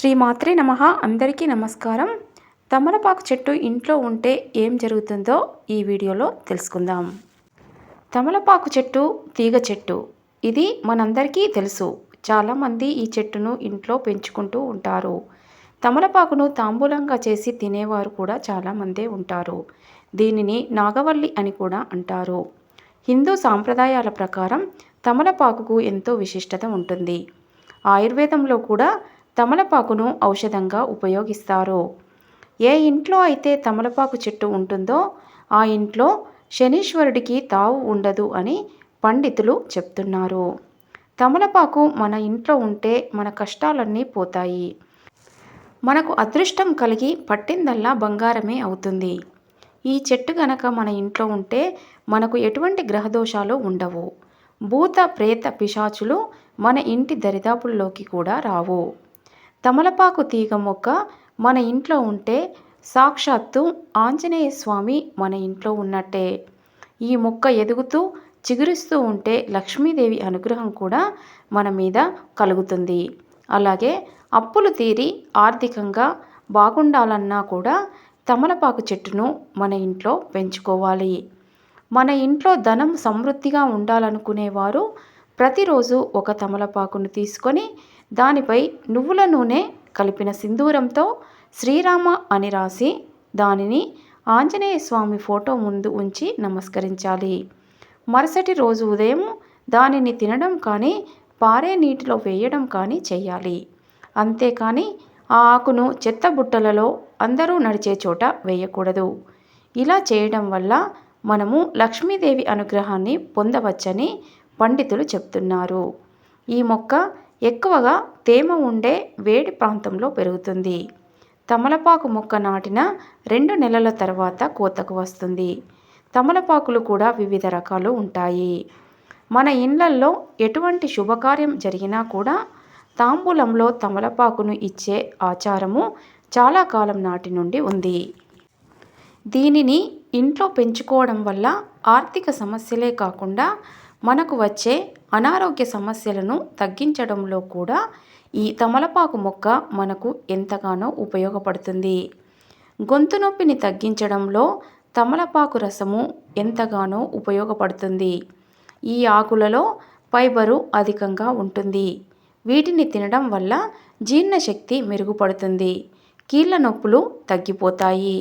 శ్రీ మాత్రే నమ. అందరికీ నమస్కారం. తమలపాకు చెట్టు ఇంట్లో ఉంటే ఏం జరుగుతుందో ఈ వీడియోలో తెలుసుకుందాం. తమలపాకు చెట్టు తీగ చెట్టు. ఇది మనందరికీ తెలుసు. చాలామంది ఈ చెట్టును ఇంట్లో పెంచుకుంటూ ఉంటారు. తమలపాకును తాంబూలంగా చేసి తినేవారు కూడా చాలామందే ఉంటారు. దీనిని నాగవల్లి అని కూడా అంటారు. హిందూ సాంప్రదాయాల ప్రకారం తమలపాకుకు ఎంతో విశిష్టత ఉంటుంది. ఆయుర్వేదంలో కూడా తమలపాకును ఔషధంగా ఉపయోగిస్తారు. ఏ ఇంట్లో అయితే తమలపాకు చెట్టు ఉంటుందో ఆ ఇంట్లో శనీశ్వరుడికి తావు ఉండదు అని పండితులు చెప్తున్నారు. తమలపాకు మన ఇంట్లో ఉంటే మన కష్టాలన్నీ పోతాయి. మనకు అదృష్టం కలిగి పట్టిందల్లా బంగారమే అవుతుంది. ఈ చెట్టు గనక మన ఇంట్లో ఉంటే మనకు ఎటువంటి గ్రహదోషాలు ఉండవు. భూత ప్రేత పిశాచులు మన ఇంటి దరిదాపుల్లోకి కూడా రావు. తమలపాకు తీగ మొక్క మన ఇంట్లో ఉంటే సాక్షాత్తు ఆంజనేయ స్వామి మన ఇంట్లో ఉన్నట్టే. ఈ మొక్క ఎదుగుతూ చిగురిస్తూ ఉంటే లక్ష్మీదేవి అనుగ్రహం కూడా మన మీద కలుగుతుంది. అలాగే అప్పులు తీరి ఆర్థికంగా బాగుండాలన్నా కూడా తమలపాకు చెట్టును మన ఇంట్లో పెంచుకోవాలి. మన ఇంట్లో ధనం సమృద్ధిగా ఉండాలనుకునేవారు ప్రతిరోజు ఒక తమలపాకును తీసుకొని దానిపై నువ్వుల నూనె కలిపిన సింధూరంతో శ్రీరామ అని రాసి దానిని ఆంజనేయ స్వామి ఫోటో ముందు ఉంచి నమస్కరించాలి. మరుసటి రోజు ఉదయం దానిని తినడం కానీ పారే నీటిలో వేయడం కానీ చేయాలి అంతేకాని ఆ ఆకును చెత్త బుట్టలలో అందరూ నడిచే చోట వేయకూడదు. ఇలా చేయడం వల్ల మనము లక్ష్మీదేవి అనుగ్రహాన్ని పొందవచ్చని పండితులు చెప్తున్నారు. ఈ మొక్క ఎక్కువగా తేమ ఉండే వేడి ప్రాంతంలో పెరుగుతుంది. తమలపాకు మొక్క నాటిన రెండు నెలల తర్వాత కోతకు వస్తుంది. తమలపాకులు కూడా వివిధ రకాలు ఉంటాయి. మన ఇళ్ళల్లో ఎటువంటి శుభకార్యం జరిగినా కూడా తాంబూలంలో తమలపాకును ఇచ్చే ఆచారము చాలా కాలం నాటి నుండి ఉంది. దీనిని ఇంట్లో పెంచుకోవడం వల్ల ఆర్థిక సమస్యలే కాకుండా మనకు వచ్చే అనారోగ్య సమస్యలను తగ్గించడంలో కూడా ఈ తమలపాకు మొక్క మనకు ఎంతగానో ఉపయోగపడుతుంది. గొంతు నొప్పిని తగ్గించడంలో తమలపాకు రసము ఎంతగానో ఉపయోగపడుతుంది. ఈ ఆకులలో ఫైబరు అధికంగా ఉంటుంది. వీటిని తినడం వల్ల జీర్ణశక్తి మెరుగుపడుతుంది. కీళ్ళ నొప్పులు తగ్గిపోతాయి.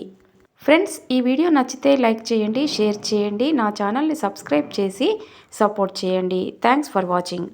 ఫ్రెండ్స్ ఈ వీడియో నచ్చితే లైక్ చేయండి షేర్ చేయండి నా ఛానల్ని సబ్స్క్రైబ్ చేసి సపోర్ట్ చేయండి. Thanks for watching